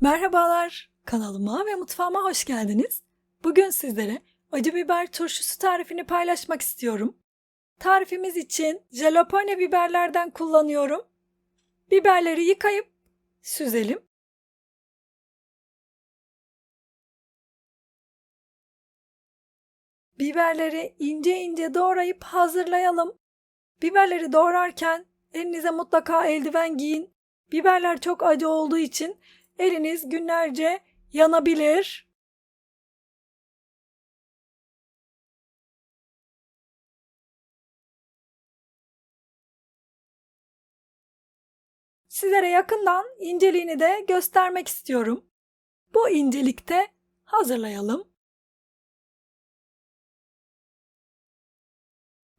Merhabalar, kanalıma ve mutfağıma hoş geldiniz. Bugün sizlere acı biber turşusu tarifini paylaşmak istiyorum. Tarifimiz için jalapeno biberlerden kullanıyorum. Biberleri yıkayıp süzelim. Biberleri ince ince doğrayıp hazırlayalım. Biberleri doğrarken elinize mutlaka eldiven giyin. Biberler çok acı olduğu için eliniz günlerce yanabilir. Sizlere yakından inceliğini de göstermek istiyorum. Bu incelikte hazırlayalım.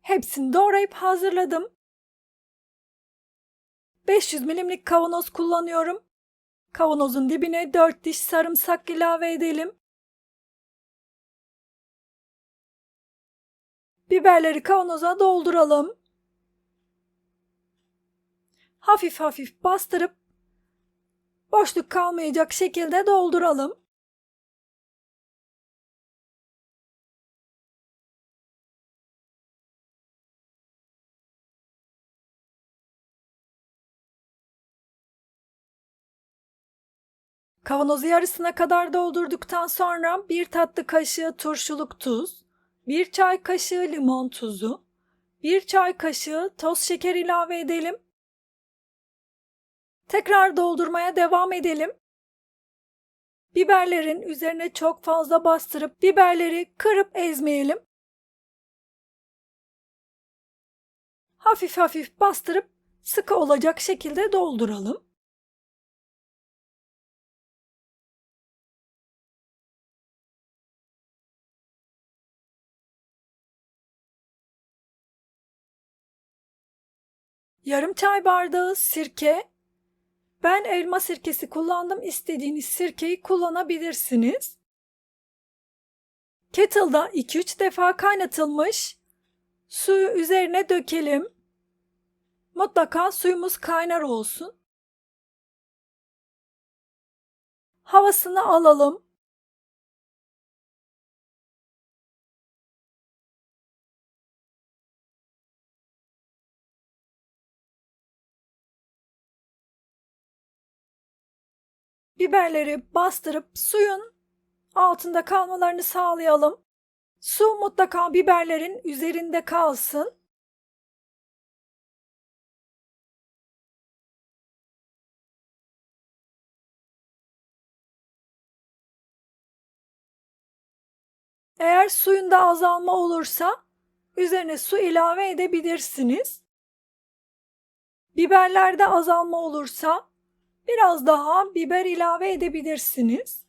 Hepsini doğrayıp hazırladım. 500 milimlik kavanoz kullanıyorum. Kavanozun dibine 4 diş sarımsak ilave edelim. Biberleri kavanoza dolduralım. Hafif hafif bastırıp boşluk kalmayacak şekilde dolduralım. Kavanozu yarısına kadar doldurduktan sonra bir tatlı kaşığı turşuluk tuz, bir çay kaşığı limon tuzu, bir çay kaşığı toz şeker ilave edelim. Tekrar doldurmaya devam edelim. Biberlerin üzerine çok fazla bastırıp biberleri kırıp ezmeyelim. Hafif hafif bastırıp sıkı olacak şekilde dolduralım. Yarım çay bardağı sirke. Ben elma sirkesi kullandım. İstediğiniz sirkeyi kullanabilirsiniz. Kettle'da 2-3 defa kaynatılmış suyu üzerine dökelim. Mutlaka suyumuz kaynar olsun. Havasını alalım. Biberleri bastırıp suyun altında kalmalarını sağlayalım. Su mutlaka biberlerin üzerinde kalsın. Eğer suyunda azalma olursa üzerine su ilave edebilirsiniz. Biberlerde azalma olursa biraz daha biber ilave edebilirsiniz.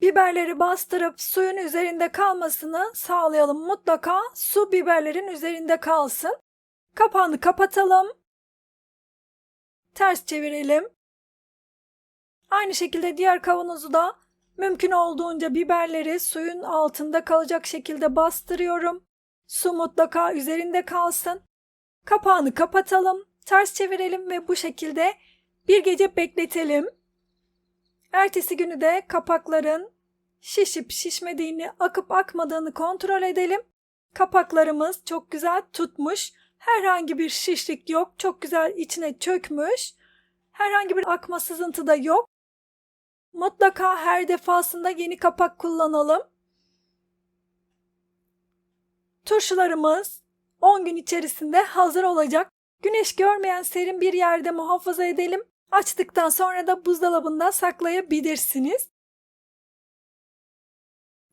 Biberleri bastırıp suyun üzerinde kalmasını sağlayalım. Mutlaka su biberlerin üzerinde kalsın. Kapağını kapatalım. Ters çevirelim. Aynı şekilde diğer kavanozu da mümkün olduğunca biberleri suyun altında kalacak şekilde bastırıyorum. Su mutlaka üzerinde kalsın. Kapağını kapatalım. Ters çevirelim ve bu şekilde bir gece bekletelim. Ertesi günü de kapakların şişip şişmediğini, akıp akmadığını kontrol edelim. Kapaklarımız çok güzel tutmuş. Herhangi bir şişlik yok. Çok güzel içine çökmüş. Herhangi bir akma sızıntı da yok. Mutlaka her defasında yeni kapak kullanalım. Turşularımız 10 gün içerisinde hazır olacak. Güneş görmeyen serin bir yerde muhafaza edelim. Açtıktan sonra da buzdolabında saklayabilirsiniz.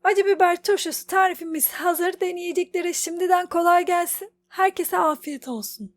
Acı biber turşusu tarifimiz hazır. Deneyeceklere şimdiden kolay gelsin. Herkese afiyet olsun.